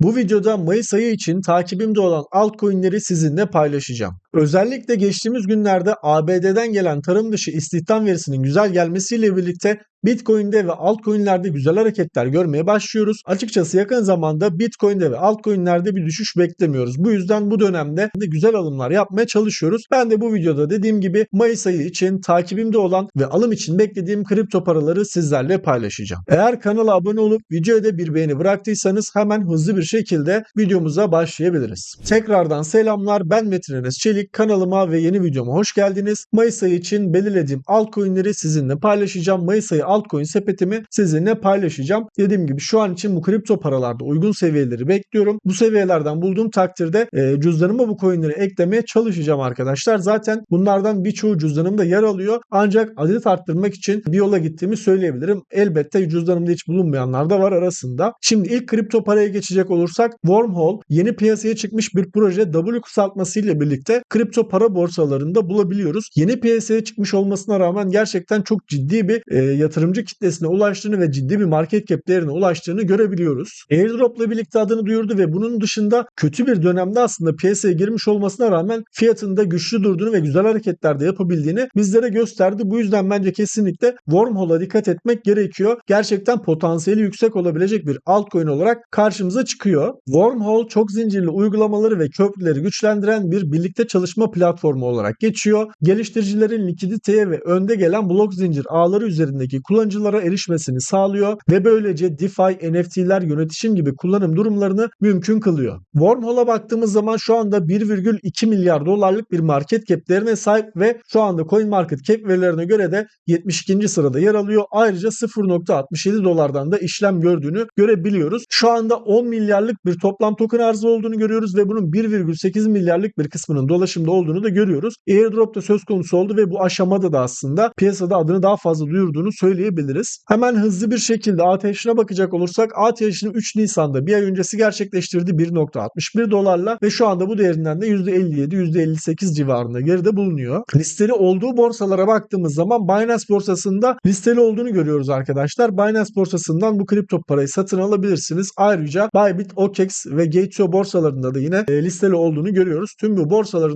Bu videoda Mayıs ayı için takibimde olan altcoin'leri sizinle paylaşacağım. Özellikle geçtiğimiz günlerde ABD'den gelen tarım dışı istihdam verisinin güzel gelmesiyle birlikte Bitcoin'de ve altcoin'lerde güzel hareketler görmeye başlıyoruz. Açıkçası yakın zamanda Bitcoin'de ve altcoin'lerde bir düşüş beklemiyoruz. Bu yüzden bu dönemde de güzel alımlar yapmaya çalışıyoruz. Ben de bu videoda dediğim gibi Mayıs ayı için takibimde olan ve alım için beklediğim kripto paraları sizlerle paylaşacağım. Eğer kanala abone olup videoya da bir beğeni bıraktıysanız hemen hızlı bir şekilde videomuza başlayabiliriz. Tekrardan selamlar ben Metin Enes Çelik kanalıma ve yeni videoma hoş geldiniz. Mayıs ayı için belirlediğim altcoin'leri sizinle paylaşacağım. Mayıs ayı altcoin sepetimi sizinle paylaşacağım. Dediğim gibi şu an için bu kripto paralarda uygun seviyeleri bekliyorum. Bu seviyelerden bulduğum takdirde e, cüzdanıma bu coinleri eklemeye çalışacağım arkadaşlar. Zaten bunlardan birçoğu cüzdanımda yer alıyor. Ancak adet arttırmak için bir yola gittiğimi söyleyebilirim. Elbette cüzdanımda hiç bulunmayanlar da var arasında. Şimdi ilk kripto paraya geçecek olursak Wormhole yeni piyasaya çıkmış bir proje W kısaltmasıyla birlikte kripto para borsalarında bulabiliyoruz. Yeni piyasaya çıkmış olmasına rağmen gerçekten çok ciddi bir e, yatırımcı kitlesine ulaştığını ve ciddi bir market cap değerine ulaştığını görebiliyoruz. Airdrop'la birlikte adını duyurdu ve bunun dışında kötü bir dönemde aslında piyasaya girmiş olmasına rağmen fiyatında güçlü durduğunu ve güzel hareketler de yapabildiğini bizlere gösterdi. Bu yüzden bence kesinlikle Wormhole'a dikkat etmek gerekiyor. Gerçekten potansiyeli yüksek olabilecek bir altcoin olarak karşımıza çıkıyor. Wormhole çok zincirli uygulamaları ve köprüleri güçlendiren bir birlikte çalışma platformu olarak geçiyor. Geliştiricilerin likiditeye ve önde gelen blok zincir ağları üzerindeki kullanıcılara erişmesini sağlıyor ve böylece DeFi, NFT'ler, yönetişim gibi kullanım durumlarını mümkün kılıyor. Wormhole'a baktığımız zaman şu anda 1,2 milyar dolarlık bir market cap değerine sahip ve şu anda CoinMarketCap verilerine göre de 72. sırada yer alıyor. Ayrıca 0.67 dolardan da işlem gördüğünü görebiliyoruz. Şu anda 10 milyarlık bir toplam token arzı olduğunu görüyoruz ve bunun 1,8 milyarlık bir kısmının dolaşımda olduğunu da görüyoruz. Airdrop da söz konusu oldu ve bu aşamada da aslında piyasada adını daha fazla duyurduğunu söyleyebiliriz. Hemen hızlı bir şekilde ATH'ine bakacak olursak ATH'ini 3 Nisan'da bir ay öncesi gerçekleştirdi 1.61 dolarla ve şu anda bu değerinden de %57 %58 civarında geride bulunuyor. Listeli olduğu borsalara baktığımız zaman Binance borsasında listeli olduğunu görüyoruz arkadaşlar. Binance borsasından bu kripto parayı satın alabilirsiniz. Ayrıca Bybit, OKEX ve Gateo borsalarında da yine e, listeli olduğunu görüyoruz. Tüm bu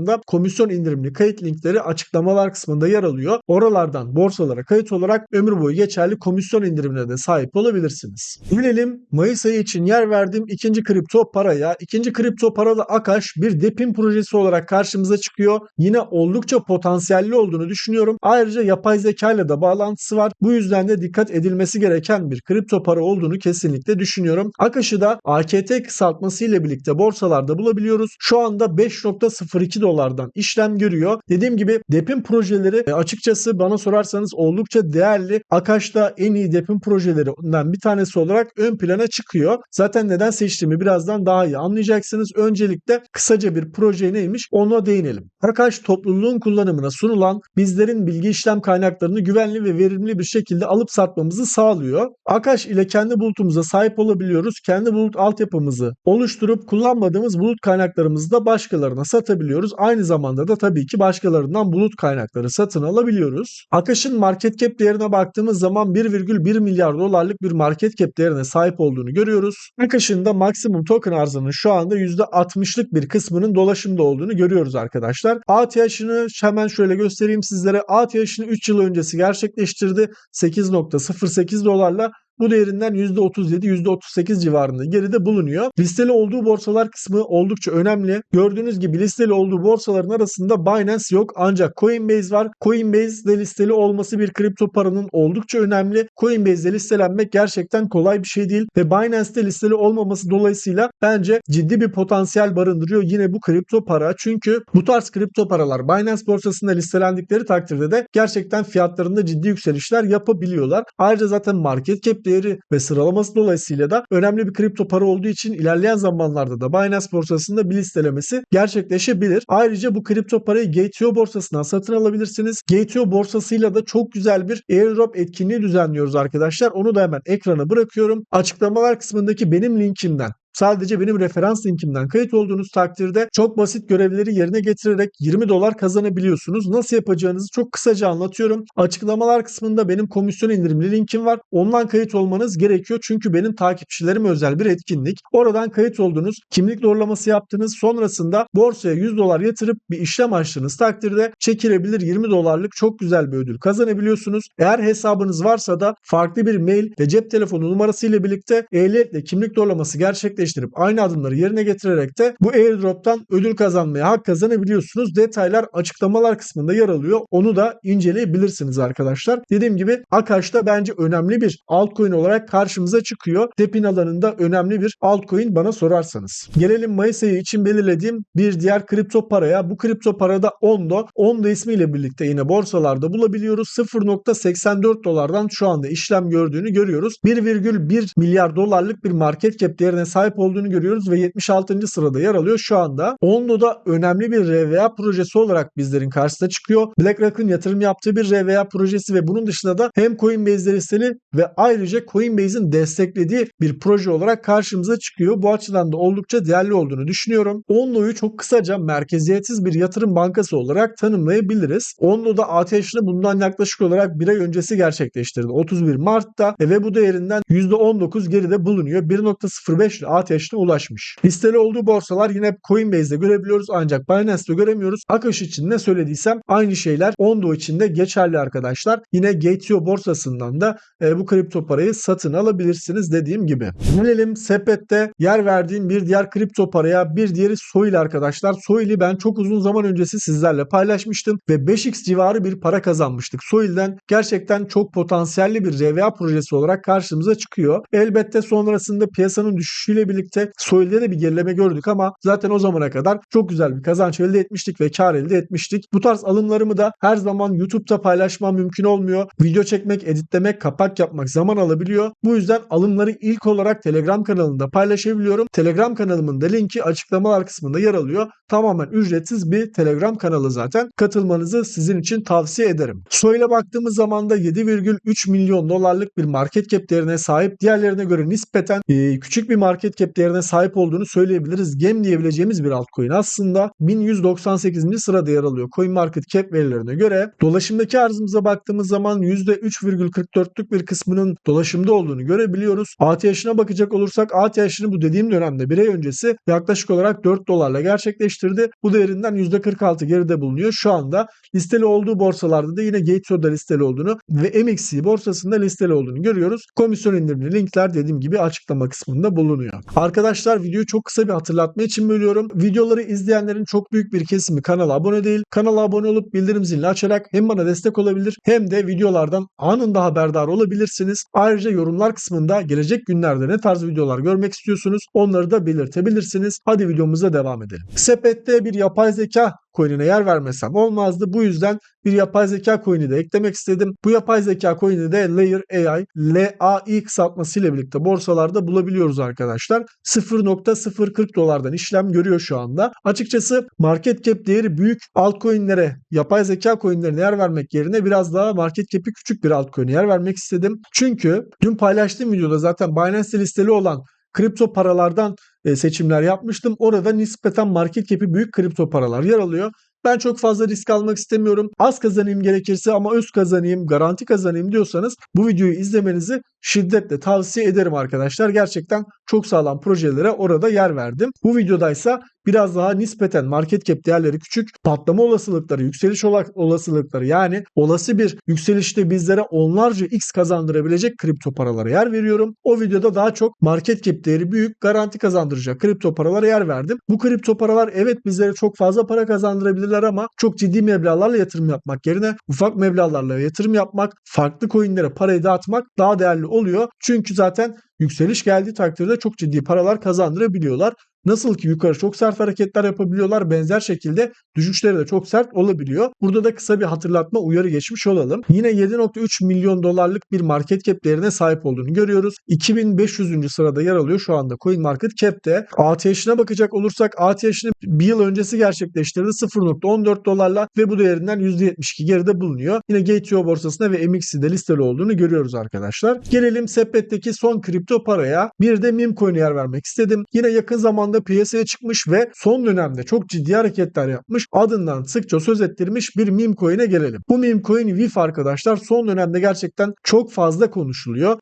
borsalarında komisyon indirimli kayıt linkleri açıklamalar kısmında yer alıyor. Oralardan borsalara kayıt olarak ömür boyu geçerli komisyon indirimine de sahip olabilirsiniz. Gelelim Mayıs ayı için yer verdiğim ikinci kripto paraya. İkinci kripto paralı Akaş bir depin projesi olarak karşımıza çıkıyor. Yine oldukça potansiyelli olduğunu düşünüyorum. Ayrıca yapay zeka ile de bağlantısı var. Bu yüzden de dikkat edilmesi gereken bir kripto para olduğunu kesinlikle düşünüyorum. Akaş'ı da AKT kısaltması ile birlikte borsalarda bulabiliyoruz. Şu anda 5.02 dolardan işlem görüyor. Dediğim gibi depin projeleri e, açıkçası bana sorarsanız oldukça değerli. Akaş da en iyi depin projelerinden bir tanesi olarak ön plana çıkıyor. Zaten neden seçtiğimi birazdan daha iyi anlayacaksınız. Öncelikle kısaca bir proje neymiş ona değinelim. Akaş topluluğun kullanımına sunulan bizlerin bilgi işlem kaynaklarını güvenli ve verimli bir şekilde alıp satmamızı sağlıyor. Akaş ile kendi bulutumuza sahip olabiliyoruz. Kendi bulut altyapımızı oluşturup kullanmadığımız bulut kaynaklarımızı da başkalarına satabiliyoruz. Aynı zamanda da tabii ki başkalarından bulut kaynakları satın alabiliyoruz. Akaş'ın market cap değerine baktığımız zaman 1,1 milyar dolarlık bir market cap değerine sahip olduğunu görüyoruz. Akaş'ın da maksimum token arzının şu anda %60'lık bir kısmının dolaşımda olduğunu görüyoruz arkadaşlar. ATH'ını hemen şöyle göstereyim sizlere. ATH'ını 3 yıl öncesi gerçekleştirdi. 8.08 dolarla bu değerinden %37, %38 civarında geride bulunuyor. Listeli olduğu borsalar kısmı oldukça önemli. Gördüğünüz gibi listeli olduğu borsaların arasında Binance yok ancak Coinbase var. Coinbase'de listeli olması bir kripto paranın oldukça önemli. Coinbase'de listelenmek gerçekten kolay bir şey değil ve Binance'de listeli olmaması dolayısıyla bence ciddi bir potansiyel barındırıyor yine bu kripto para. Çünkü bu tarz kripto paralar Binance borsasında listelendikleri takdirde de gerçekten fiyatlarında ciddi yükselişler yapabiliyorlar. Ayrıca zaten market cap değeri ve sıralaması dolayısıyla da önemli bir kripto para olduğu için ilerleyen zamanlarda da Binance borsasında bir listelemesi gerçekleşebilir. Ayrıca bu kripto parayı Gateo borsasından satın alabilirsiniz. Gateo borsasıyla da çok güzel bir airdrop etkinliği düzenliyoruz arkadaşlar. Onu da hemen ekrana bırakıyorum. Açıklamalar kısmındaki benim linkimden Sadece benim referans linkimden kayıt olduğunuz takdirde çok basit görevleri yerine getirerek 20 dolar kazanabiliyorsunuz. Nasıl yapacağınızı çok kısaca anlatıyorum. Açıklamalar kısmında benim komisyon indirimli linkim var. Ondan kayıt olmanız gerekiyor çünkü benim takipçilerim özel bir etkinlik. Oradan kayıt oldunuz, kimlik doğrulaması yaptınız. Sonrasında borsaya 100 dolar yatırıp bir işlem açtığınız takdirde çekilebilir 20 dolarlık çok güzel bir ödül kazanabiliyorsunuz. Eğer hesabınız varsa da farklı bir mail ve cep telefonu numarası ile birlikte ehliyetle kimlik doğrulaması gerçekleştirip aynı adımları yerine getirerek de bu airdrop'tan ödül kazanmaya hak kazanabiliyorsunuz. Detaylar açıklamalar kısmında yer alıyor. Onu da inceleyebilirsiniz arkadaşlar. Dediğim gibi Akaş'ta bence önemli bir altcoin olarak karşımıza çıkıyor. Depin alanında önemli bir altcoin bana sorarsanız. Gelelim Mayıs ayı için belirlediğim bir diğer kripto paraya. Bu kripto parada Ondo. Ondo ismiyle birlikte yine borsalarda bulabiliyoruz. 0.84 dolardan şu anda işlem gördüğünü görüyoruz. 1,1 milyar dolarlık bir market cap değerine sahip olduğunu görüyoruz ve 76. sırada yer alıyor şu anda. Ondo'da önemli bir RVA projesi olarak bizlerin karşısına çıkıyor. BlackRock'ın yatırım yaptığı bir RVA projesi ve bunun dışında da hem Coinbase'de listeli ve ayrıca Coinbase'in desteklediği bir proje olarak karşımıza çıkıyor. Bu açıdan da oldukça değerli olduğunu düşünüyorum. Ondo'yu çok kısaca merkeziyetsiz bir yatırım bankası olarak tanımlayabiliriz. Ondo'da ATH'ını bundan yaklaşık olarak bir ay öncesi gerçekleştirdi. 31 Mart'ta ve bu değerinden %19 geride bulunuyor. 1.05 ile ATH'ine ulaşmış. Listeli olduğu borsalar yine Coinbase'de görebiliyoruz ancak Binance'de göremiyoruz. Akaş için ne söylediysem aynı şeyler Ondo için de geçerli arkadaşlar. Yine Gate.io borsasından da e, bu kripto parayı satın alabilirsiniz dediğim gibi. Gelelim sepette yer verdiğim bir diğer kripto paraya bir diğeri Soil arkadaşlar. Soil'i ben çok uzun zaman öncesi sizlerle paylaşmıştım ve 5x civarı bir para kazanmıştık. Soil'den gerçekten çok potansiyelli bir RVA projesi olarak karşımıza çıkıyor. Elbette sonrasında piyasanın düşüşüyle birlikte Soil'de de bir gerileme gördük ama zaten o zamana kadar çok güzel bir kazanç elde etmiştik ve kar elde etmiştik. Bu tarz alımlarımı da her zaman YouTube'da paylaşmam mümkün olmuyor. Video çekmek, editlemek, kapak yapmak zaman alabiliyor. Bu yüzden alımları ilk olarak Telegram kanalında paylaşabiliyorum. Telegram kanalımın da linki açıklamalar kısmında yer alıyor. Tamamen ücretsiz bir Telegram kanalı zaten. Katılmanızı sizin için tavsiye ederim. Soil'e baktığımız zaman da 7,3 milyon dolarlık bir market cap değerine sahip. Diğerlerine göre nispeten e, küçük bir market cap değerine sahip olduğunu söyleyebiliriz. Gem diyebileceğimiz bir altcoin aslında 1198. sırada yer alıyor. Coin Market Cap verilerine göre dolaşımdaki arzımıza baktığımız zaman %3,44'lük bir kısmının dolaşımda olduğunu görebiliyoruz. ATH'ine bakacak olursak ATH'ini bu dediğim dönemde bir ay öncesi yaklaşık olarak 4 dolarla gerçekleştirdi. Bu değerinden %46 geride bulunuyor. Şu anda listeli olduğu borsalarda da yine Gateso'da listeli olduğunu ve MXC borsasında listeli olduğunu görüyoruz. Komisyon indirimli linkler dediğim gibi açıklama kısmında bulunuyor. Arkadaşlar videoyu çok kısa bir hatırlatma için bölüyorum. Videoları izleyenlerin çok büyük bir kesimi kanala abone değil. Kanala abone olup bildirim zilini açarak hem bana destek olabilir hem de videolardan anında haberdar olabilirsiniz. Ayrıca yorumlar kısmında gelecek günlerde ne tarz videolar görmek istiyorsunuz onları da belirtebilirsiniz. Hadi videomuza devam edelim. Sepette bir yapay zeka coin'ine yer vermesem olmazdı. Bu yüzden bir yapay zeka coin'i de eklemek istedim. Bu yapay zeka coin'i de Layer AI, LAI kısaltması ile birlikte borsalarda bulabiliyoruz arkadaşlar. 0.040 dolardan işlem görüyor şu anda. Açıkçası market cap değeri büyük altcoin'lere, yapay zeka coin'lerine yer vermek yerine biraz daha market cap'i küçük bir altcoin'e yer vermek istedim. Çünkü dün paylaştığım videoda zaten Binance listeli olan kripto paralardan e, seçimler yapmıştım. Orada nispeten market cap'i büyük kripto paralar yer alıyor. Ben çok fazla risk almak istemiyorum. Az kazanayım gerekirse ama üst kazanayım, garanti kazanayım diyorsanız bu videoyu izlemenizi şiddetle tavsiye ederim arkadaşlar. Gerçekten çok sağlam projelere orada yer verdim. Bu videodaysa biraz daha nispeten market cap değerleri küçük, patlama olasılıkları, yükseliş olasılıkları yani olası bir yükselişte bizlere onlarca x kazandırabilecek kripto paralara yer veriyorum. O videoda daha çok market cap değeri büyük, garanti kazandıracak kripto paralara yer verdim. Bu kripto paralar evet bizlere çok fazla para kazandırabilirler ama çok ciddi meblağlarla yatırım yapmak yerine ufak meblağlarla yatırım yapmak, farklı coinlere parayı dağıtmak daha değerli oluyor. Çünkü zaten yükseliş geldiği takdirde çok ciddi paralar kazandırabiliyorlar. Nasıl ki yukarı çok sert hareketler yapabiliyorlar benzer şekilde düşüşleri de çok sert olabiliyor. Burada da kısa bir hatırlatma uyarı geçmiş olalım. Yine 7.3 milyon dolarlık bir market cap değerine sahip olduğunu görüyoruz. 2500. sırada yer alıyor şu anda CoinMarketCap'te. ATH'ine bakacak olursak ATH'ini bir yıl öncesi gerçekleştirdi 0.14 dolarla ve bu değerinden %72 geride bulunuyor. Yine Gate.io borsasında ve MXC'de listeli olduğunu görüyoruz arkadaşlar. Gelelim sepetteki son kripto paraya. Bir de meme coin'e yer vermek istedim. Yine yakın zamanda piyasaya çıkmış ve son dönemde çok ciddi hareketler yapmış. Adından sıkça söz ettirmiş bir meme coin'e gelelim. Bu meme coin VIF arkadaşlar son dönemde gerçekten çok fazla konuşuluyor.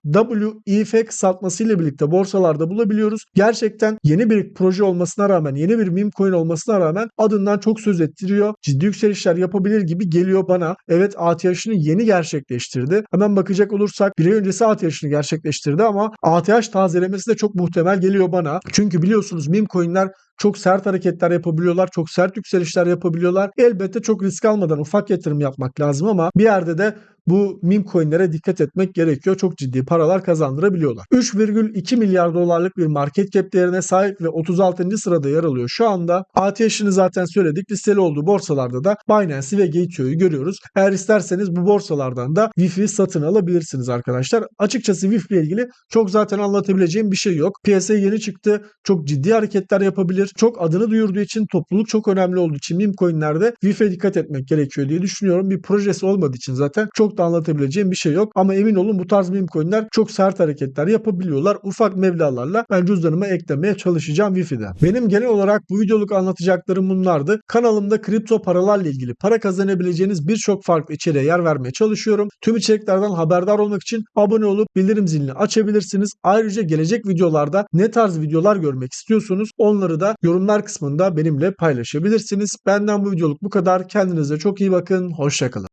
WEFX satmasıyla birlikte borsalarda bulabiliyoruz. Gerçekten yeni bir proje olmasına rağmen, yeni bir meme coin olmasına rağmen adından çok söz ettiriyor. Ciddi yükselişler yapabilir gibi geliyor bana. Evet ATH'ını yeni gerçekleştirdi. Hemen bakacak olursak bir ay öncesi ATH'ını gerçekleştirdi ama ATH tazelemesi de çok muhtemel geliyor bana. Çünkü biliyorsunuz meme coinler çok sert hareketler yapabiliyorlar, çok sert yükselişler yapabiliyorlar. Elbette çok risk almadan ufak yatırım yapmak lazım ama bir yerde de bu meme coinlere dikkat etmek gerekiyor. Çok ciddi paralar kazandırabiliyorlar. 3,2 milyar dolarlık bir market cap değerine sahip ve 36. sırada yer alıyor şu anda. ATH'ini zaten söyledik. Listeli olduğu borsalarda da Binance ve Gate.io'yu görüyoruz. Eğer isterseniz bu borsalardan da Wi-Fi satın alabilirsiniz arkadaşlar. Açıkçası Wi-Fi ile ilgili çok zaten anlatabileceğim bir şey yok. Piyasaya yeni çıktı. Çok ciddi hareketler yapabilir. Çok adını duyurduğu için topluluk çok önemli olduğu için meme coinlerde Wi-Fi'ye dikkat etmek gerekiyor diye düşünüyorum. Bir projesi olmadığı için zaten çok da anlatabileceğim bir şey yok. Ama emin olun bu tarz meme coinler çok sert hareketler yapabiliyorlar. Ufak mevlalarla ben cüzdanıma eklemeye çalışacağım Wi-Fi'den. Benim genel olarak bu videoluk anlatacaklarım bunlardı. Kanalımda kripto paralarla ilgili para kazanabileceğiniz birçok farklı içeriğe yer vermeye çalışıyorum. Tüm içeriklerden haberdar olmak için abone olup bildirim zilini açabilirsiniz. Ayrıca gelecek videolarda ne tarz videolar görmek istiyorsunuz onları da yorumlar kısmında benimle paylaşabilirsiniz. Benden bu videoluk bu kadar. Kendinize çok iyi bakın. Hoşçakalın.